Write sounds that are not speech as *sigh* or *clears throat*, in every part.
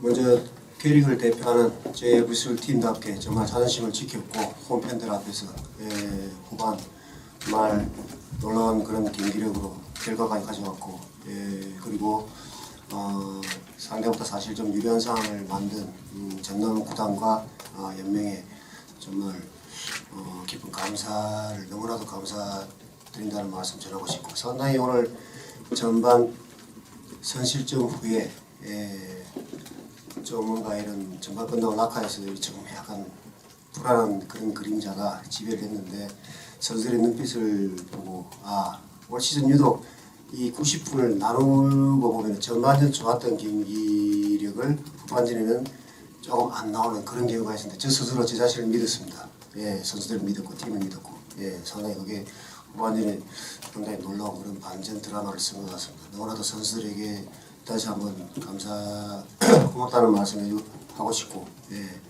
먼저 K리그를 대표하는 JFC 팀답게 정말 자존심을 지켰고 홈팬들 앞에서 예, 후반 말 놀라운 그런 경기력으로 결과까지 가져왔고 예, 그리고 어, 상대보다 사실 좀 유리한 상황을 만든 음, 전남 구단과 어, 연맹에 정말 어, 깊은 감사를 너무나도 감사드린다는 말씀 전하고 싶고 상당히 오늘 전반 선실점 후에 예, 좀 뭔가 이런 전반 끝나고 낙하에서 좀 약간 불안한 그런 그림자가 지배를 했는데 선수들의 눈빛을 보고 아 올 시즌 유독 이 90분을 나누고 보면 전반전 좋았던 경기력을 후반전에는 조금 안 나오는 그런 경우가 있었는데 저 스스로 제 자신을 믿었습니다. 예, 선수들을 믿었고 팀을 믿었고 예, 상당히 그게 후반전에 상당히 놀라운 그런 반전 드라마를 쓴 것 같습니다. 너무나도 선수들에게 다시 한번 감사 *clears throat* 고맙다는 말씀을 하고 싶고 예,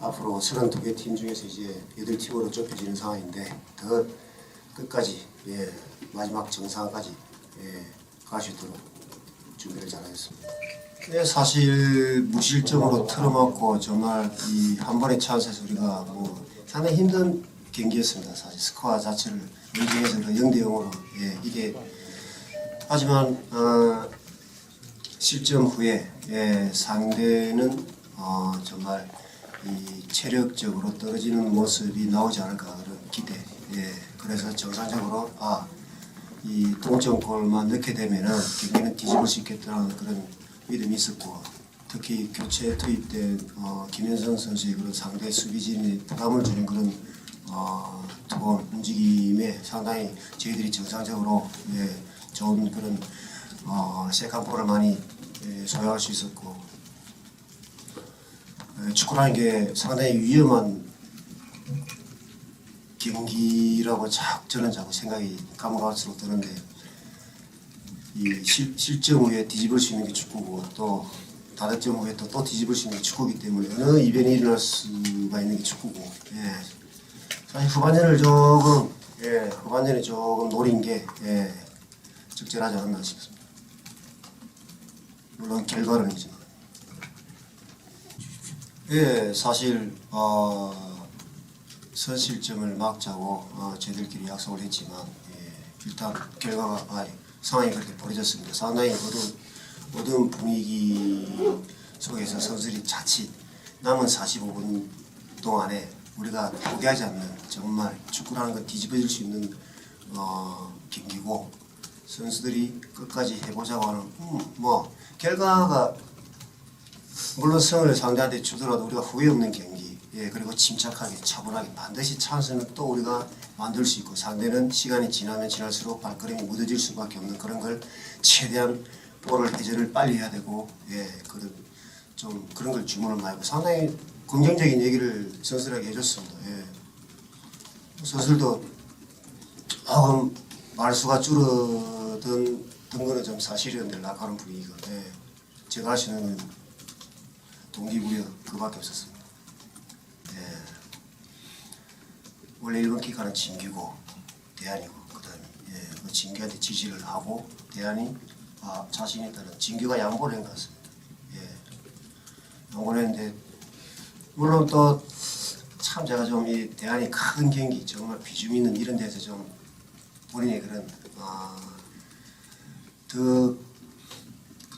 앞으로 32개 팀 중에서 이제 8팀으로 좁혀지는 상황인데 더 끝까지 예, 마지막 정상까지 예, 갈수 있도록 준비를 잘하겠습니다. 예, 사실 무실점으로 틀어막고 정말 이 한 번의 찬스에서 우리가 뭐 상당히 힘든 경기였습니다. 사실 스코어 자체를 인정해서 0대 0으로 예, 이게 하지만 어, 실점 후에 예, 상대는 어, 정말 이 체력적으로 떨어지는 모습이 나오지 않을까 그런 기대. 예, 그래서 정상적으로 아, 이 동점골만 넣게 되면은 경기는 뒤집을 수 있겠다는 그런 믿음이 있었고 특히 교체 투입된 어, 김현성 선수의 그런 상대 수비진이 부담을 주는 그런 어, 투혼 움직임에 상당히 저희들이 정상적으로 예, 좋은 그런 어, 세컨볼을 많이 예, 소유할 수 있었고 예, 축구라는 게 상당히 위험한 경기라고 자꾸 저는 자꾸 생각이 감각할수록 드는데 이 실, 실점 후에 뒤집을 수 있는 게 축구고 또 다득점 후에 또, 또 뒤집을 수 있는 게 축구이기 때문에 어느 이변이 일어날 수가 있는 게 축구고 예. 사실 후반전을 조금 예, 후반전에 조금 노린 게 예, 적절하지 않았나 싶습니다. 물론 결과론이지만 예, 사실 어, 선실점을 막자고 어, 저희들끼리 약속을 했지만 예, 일단 결과가 아니, 상황이 그렇게 벌어졌습니다. 상당히 어두운, 어두운 분위기 속에서 선수들이 자칫 남은 45분 동안에 우리가 포기하지 않는 정말 축구라는 건 뒤집어질 수 있는 어, 경기고 선수들이 끝까지 해보자고 하는 음, 뭐 결과가 물론 성을 상대한테 주더라도 우리가 후회 없는 경기 예, 그리고 침착하게 차분하게 반드시 찬스는 또 우리가 만들 수 있고 상대는 시간이 지나면 지날수록 발걸음이 무뎌질 수밖에 없는 그런 걸 최대한 볼을 회전을 빨리 해야 되고 예, 그런 좀 그런 걸 주문을 많이 하고 상당히 긍정적인 얘기를 선수들에게 해줬습니다. 예. 선수들도 조금 말수가 줄어든 든 거는 좀 사실이었는데 낙하는 분위기가 예. 제가 건 동기부여 그밖에 없었습니다. 예. 원래 일본 키카는 진규고 대안이고 그다음에 예, 그 진규한테 지시를 하고 대안이 아, 자신이 있다는 진규가 양보를 한것 같습니다. 예. 양보를 했는데 물론 또 참 제가 좀 이 대안이 큰 경기 정말 비중 있는 이런 데서 좀 본인의 그런 아, 더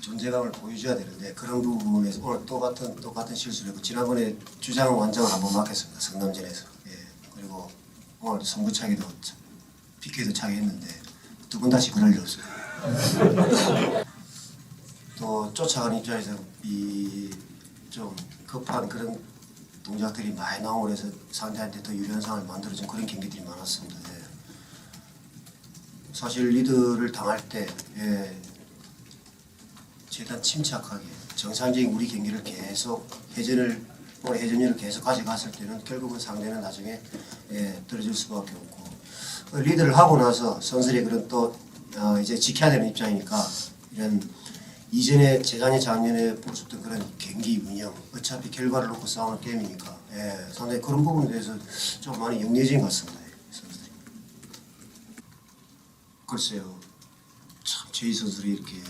존재감을 보여줘야 되는데 그런 부분에서 오늘 똑같은 똑같은 실수를 했고 지난번에 주장 원정을 한번 맡겼습니다 성남전에서. 예 그리고 오늘 승부차기도 PK도 차기 했는데 두 번 다시 그럴 리 없어요. *laughs* 또 쫓아가는 입장에서 이 좀 급한 그런 동작들이 많이 나오고 그래서 상대한테 더 유리한 상황을 만들어준 그런 경기들이 많았습니다. 예. 사실 리드를 당할 때 예, 최대한 침착하게 정상적인 우리 경기를 계속 회전을 올해 회전율을 계속 가져갔을 때는 결국은 상대는 나중에 예, 떨어질 수밖에 없고 그 리드를 하고 나서 선수들이 그런 또 어, 이제 지켜야 되는 입장이니까 이런 이전에 재작년 작년에 보셨던 그런 경기 운영 어차피 결과를 놓고 싸우는 게임이니까 예, 상당히 그런 부분에 대해서 좀 많이 영리해진 것 같습니다 선수들이 글쎄요 참 저희 선수들이 이렇게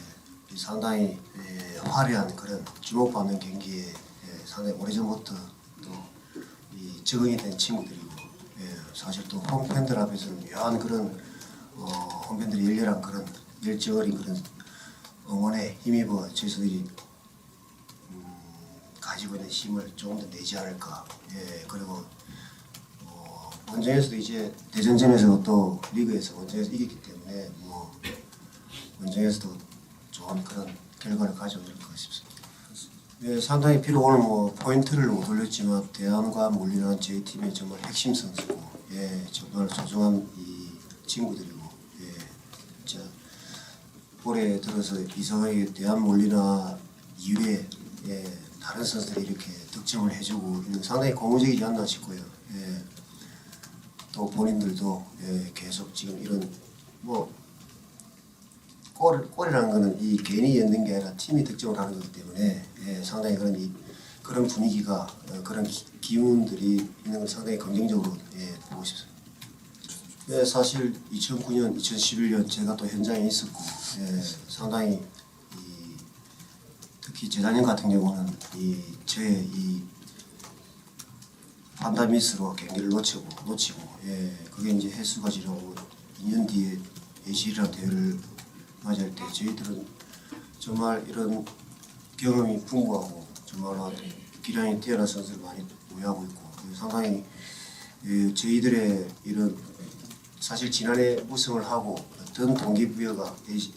상당히 예, 화려한 그런 주목받는 경기에 예, 상당히 오래전부터 또이 적응이 된 친구들이고 예, 사실 또 홈팬들 앞에서는 묘한 그런 어, 홈팬들이 열렬한 그런 열정 어린 그런 응원에 힘입어 저희들이 음, 가지고 있는 힘을 조금 더 내지 않을까. 예, 그리고 어, 원정에서도 이제 대전전에서 또 리그에서 원정에서 이겼기 때문에 뭐 원정에서도 좋은 그런 결과를 가져올 것 싶습니다. 예, 상당히 비록 오늘 뭐 포인트를 못 올렸지만 대안과 몰리는 저희 팀의 정말 핵심 선수고, 예, 정말 소중한 이 친구들이고, 예, 진짜 올해 들어서 이성의 대한 몰리나 이후에 예, 다른 선수들이 이렇게 득점을 해주고 상당히 고무적이지 않나 싶고요. 예, 또 본인들도 예, 계속 지금 이런 뭐 골, 골이라는 거는 이 괜히 넣는 게 아니라 팀이 득점을 하는 거기 때문에 예, 상당히 그런 이 그런 분위기가 어, 그런 기, 기운들이 있는 걸 상당히 긍정적으로 예, 보고 싶습니다. 예, 사실 2009년, 2011년 제가 또 현장에 있었고 예, 상당히 이, 특히 재작년 같은 경우는 이 저의 이 판단 미스로 경기를 놓치고 놓치고 예, 그게 이제 횟수가 지나고 2년 뒤에 예실이라는 대회를 맞이할 때 저희들은 정말 이런 경험이 풍부하고 정말 기량이 뛰어난 선수를 많이 보유하고 있고 상당히 예, 저희들의 이런 사실 지난해 우승을 하고 어떤 동기부여가 이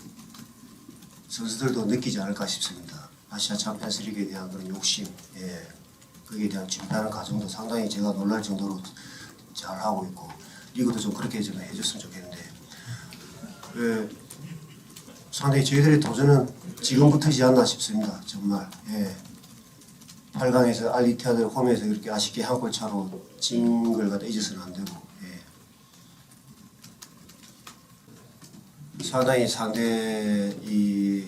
선수들도 느끼지 않을까 싶습니다. 아시아 챔피언스 리그에 대한 그런 욕심, 예, 거기에 대한 준비하는 과정도 상당히 제가 놀랄 정도로 잘 하고 있고 리그도 좀 그렇게 좀 해줬으면 좋겠는데 예, 상당히 저희들의 도전은 지금부터지 않나 싶습니다. 정말 예. 8강에서 알리티아들 홈에서 이렇게 아쉽게 한 골 차로 진 걸 갖다 잊어서는 안 되고 예. 상당히 상대 이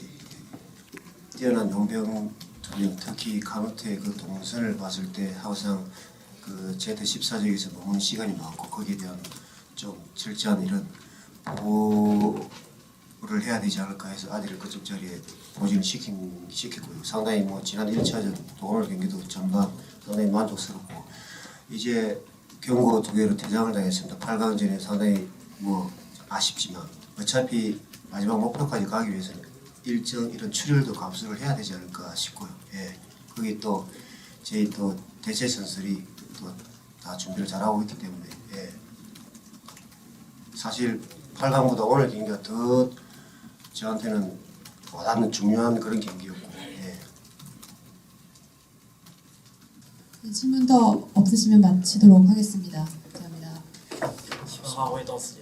뛰어난 용병 두명 특히 카노트의 그 동선을 봤을 때 항상 그 Z14적에서 머무는 시간이 많고 거기에 대한 좀 철저한 이런 보호를 해야 되지 않을까 해서 아들을 그쪽 자리에 보진을 시킨, 시켰고요. 상당히 뭐 지난 1차전 동호회 경기도 전반 상당히 만족스럽고 이제 경고 두 개로 퇴장을 당했습니다. 8강전에 상당히 뭐 아쉽지만 어차피 마지막 목표까지 가기 위해서는 일정 이런 출혈도 감수를 해야 되지 않을까 싶고요. 예. 거기 또 저희 또 대체 선수들이 또 다 준비를 잘하고 있기 때문에 예. 사실 8강보다 오늘 경기가 더 저한테는 와닿는 중요한 그런 경기였고 예. 네, 질문 더 없으시면 마치도록 하겠습니다. 감사합니다. 希望发挥到此结束。